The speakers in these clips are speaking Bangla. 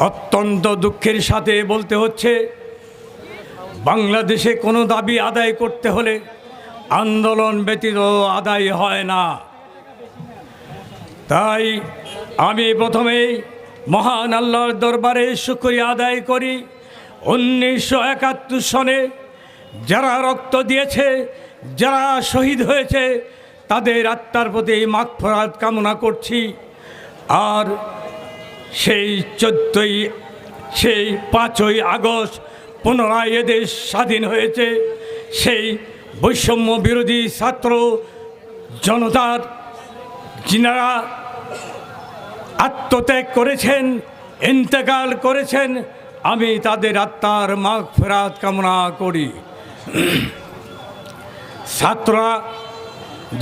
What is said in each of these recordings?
অত্যন্ত দুঃখের সাথে বলতে হচ্ছে, বাংলাদেশে কোনো দাবি আদায় করতে হলে আন্দোলন ব্যতীত আদায় হয় না। তাই আমি প্রথমেই মহান আল্লাহর দরবারে শুক্রিয়া আদায় করি। উনিশশো একাত্তর সনে যারা রক্ত দিয়েছে, যারা শহীদ হয়েছে, তাদের আত্মার প্রতি মাগফরাত কামনা করছি। আর সেই চোদ্দই, সেই পাঁচই আগস্ট পুনরায় এদেশ স্বাধীন হয়েছে। সেই বৈষম্য বিরোধী ছাত্র জনতার যিনারা আত্মত্যাগ করেছেন, ইন্তেকাল করেছেন, আমি তাদের আত্মার মাগ ফেরাত কামনা করি। ছাত্ররা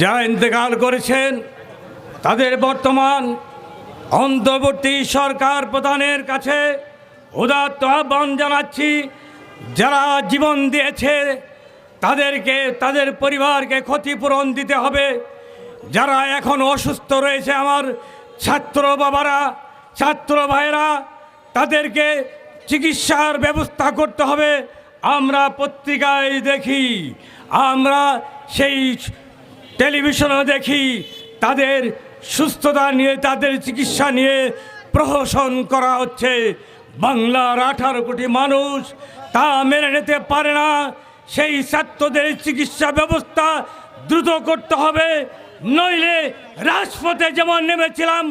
যারা ইন্তেকাল করেছেন, তাদের বর্তমান অন্তর্বর্তী সরকার প্রধানের কাছে উদাত্ত আহ্বান জানাচ্ছি, যারা জীবন দিয়েছে, তাদেরকে, তাদের পরিবারকে ক্ষতিপূরণ দিতে হবে। যারা এখন অসুস্থ রয়েছে, আমার ছাত্র বাবারা, ছাত্র ভাইরা তাদেরকে চিকিৎসার ব্যবস্থা করতে হবে। আমরা পত্রিকায় দেখি, আমরা সেই টেলিভিশনে দেখি, তাদের সুস্থতা নিয়ে, তাদের চিকিৎসা নিয়ে প্রহসন করা হচ্ছে। বাংলার আঠারো কোটি মানুষ তা মেনে নিতে পারে না। সেই ছাত্রদের চিকিৎসা ব্যবস্থা দ্রুত করতে হবে। নইলে রাজপথে যেমন নেমেছিলাম